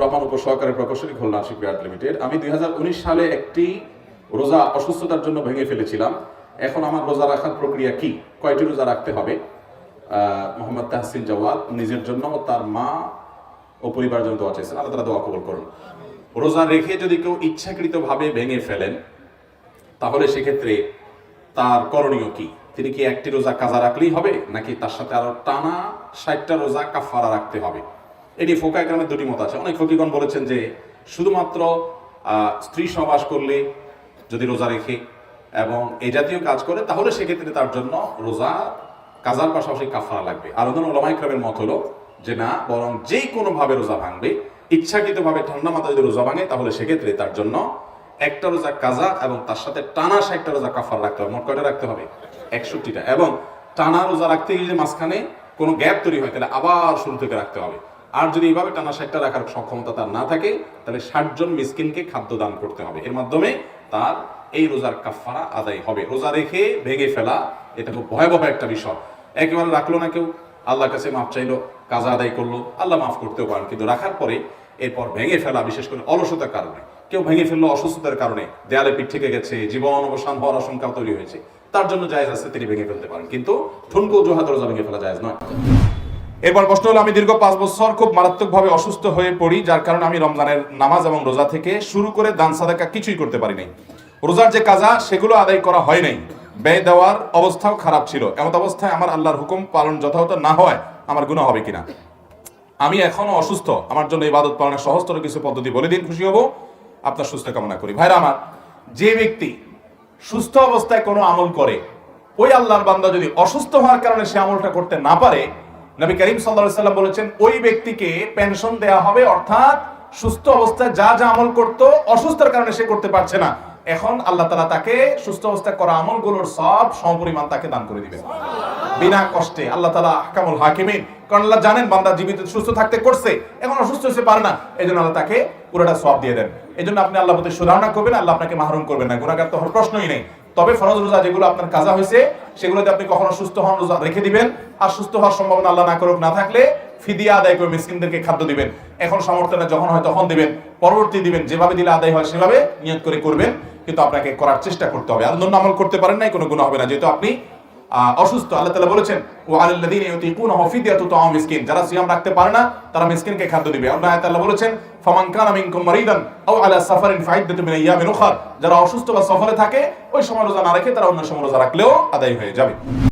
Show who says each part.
Speaker 1: রহমান উপসহকারী প্রকৌশলী Khulna shipyard limited. আমি দুই হাজার উনিশ সালে একটি রোজা অসুস্থতার জন্য ভেঙে ফেলেছিলাম। এখন আমার রোজা রাখার প্রক্রিয়া কি? কয়টি রোজা রাখতে হবে? মোহাম্মদ তাহসিন জওয়াদ নিজের জন্য তার মা ও পরিবার জন্য দোয়া চাইছেন আল্লাহ দোয়া কবল করুন। রোজা রেখে যদি কেউ ইচ্ছাকৃতভাবে ভেঙে ফেলেন, তাহলে সেক্ষেত্রে তার করণীয় কি? তিনি কি একটি রোজা কাজা রাখলেই হবে? নাকি তার সাথে আরও টানা ষাটটা রোজা কাফারা রাখতে হবে? এটি ফোকা একরামের দুটি মত আছে। অনেক ফকিগণ বলেছেন যে শুধুমাত্র স্ত্রী সবাস করলে যদি রোজা রেখে এবং এই জাতীয় কাজ করে, তাহলে সেক্ষেত্রে তার জন্য রোজা কাজার পাশাপাশি কাফারা লাগবে। আর অন্য ওলামাইক্রামের মত হলো যে না, বরং যেই কোনো ভাবে রোজা ভাঙবে, ইচ্ছাকৃতভাবে ঠান্ডা মাথায় যদি রোজা ভাঙে, তাহলে সেক্ষেত্রে তার জন্য একটা রোজা কাজা এবং তার সাথে টানা একটা রোজা কাফার রাখতে হবে। মোট কয়টা রাখতে হবে? একষট্টিটা। এবং টানা রোজা রাখতে গিয়ে যদি মাঝখানে কোনো গ্যাপ তৈরি হয়, তাহলে আবার শুরু থেকে রাখতে হবে। আর যদি এইভাবে টানা ষাটটা রাখার সক্ষমতা তার না থাকে, তাহলে ষাট জন মিসকিনকে খাদ্য দান করতে হবে। এর মাধ্যমে তার এই রোজার কাফারা আদায় হবে। রোজা রেখে ভেঙে ফেলা, এটা খুব ভয়াবহ একটা বিষয়। একেবারে রাখল না কেউ, আল্লাহর কাছে মাফ চাইলো, কাজা আদায় করল, আল্লাহ মাফ করতেও পারেন। কিন্তু রাখার পরে এরপর ভেঙে ফেলা, বিশেষ করে অলসতার কারণে, কেউ ভেঙে ফেলল অসুস্থতার কারণে, দেয়ালে পিঠ থেকে গেছে, জীবন অবসান হওয়ার আশঙ্কা তৈরি হয়েছে, তার জন্য জায়েজ আছে তিনি ভেঙে ফেলতে পারেন। কিন্তু ঠুনকো জোহা রোজা ভেঙে ফেলা জায়জ নয়।
Speaker 2: এরপর প্রশ্ন হলো, আমি দীর্ঘ পাঁচ বছর খুব মারাত্মকভাবে অসুস্থ হয়ে পড়ি, যার কারণে আমি রমজানের নামাজ এবং রোজা থেকে শুরু করে দান সাদাকা কিছুই করতে পারি নাই। রোজার যে কাজা, সেগুলো আদায় করা হয় নাই। ব্যয় দেওয়ার অবস্থাও খারাপ ছিল। এমত অবস্থায় আমার আল্লাহর হুকুম পালন যথাযথ না হয় আমার গুণ হবে কিনা? আমি এখনও অসুস্থ। আমার জন্য ইবাদত পালনের সহজতর কিছু পদ্ধতি বলে দিন, খুশি হব। আপনার সুস্থ কামনা করি। ভাইরা আমার, যে ব্যক্তি সুস্থ অবস্থায় কোনো আমল করে, ওই আল্লাহর বান্দা যদি অসুস্থ হওয়ার কারণে সে আমলটা করতে না পারে নবী করিম সাল্লাম বলেছেন, ওই ব্যক্তিকে পেনশন দেয়া হবে, অর্থাৎ সুস্থ অবস্থায় যা যা আমল করতো অসুস্থতার কারণে সে করতে পারছে না। এখন আল্লাহ তাআলা তাকে সুস্থ অবস্থায় করা আমলগুলোর সব সমপরিমাণ তাকে দান করে দিবেন। বিনা কষ্টে আল্লাহ তালা হাকামুল হাকিমিন। কারণ আল্লাহ জানেন, বান্দা জীবিত, সুস্থ থাকতে করছে, এখন অসুস্থ হতে পারে না। এই জন্য আল্লাহ তাকে পুরোটা সব দিয়ে দেন। এই জন্য আপনি আল্লাহ প্রতি সুধারণা করবেন, আল্লাহ আপনাকে মাহরুম করবেন না। গুণাগার তো প্রশ্নই নেই। তবে ফরজ রোজা যেগুলো আপনার কাজা হয়েছে, সেগুলোতে আপনি কখনো সুস্থ হন রোজা রেখে দিবেন। আর সুস্থ হওয়ার সম্ভাবনা আল্লাহ না করুক, না থাকলে ফিদিয়া আদায় করে মিসকিনদেরকে খাদ্য দিবেন। এখন সমর্থনে যখন হয় তখন দিবেন, পরবর্তী দিবেন, যেভাবে দিলে আদায় হয় সেভাবে নিয়ত করে করবেন। কিন্তু আপনাকে করার চেষ্টা করতে হবে। আর অন্য আমল করতে পারেন নাই, কোনো গুণ হবে না। যেহেতু আপনি অসুস্থ। আল্লাহ তালা বলেছেন ও আলাল্লাযিনা ইউতিকুনাহু ফিদিয়াতু তাআম মিসকিন। যারা সিয়াম রাখতে পারে না, তারা মিসকিনকে খাদ্য দিবে। আল্লাহ আল্লাহ বলেছেন, ফামান কানা মিনকুম মারিদান আও আলা সাফারিন ফাইদ্দাতু মিন যারা অসুস্থ বা সফরে থাকে, ওই সময় রোজা না রেখে তারা অন্য সময় রোজা রাখলেও আদায় হয়ে যাবে।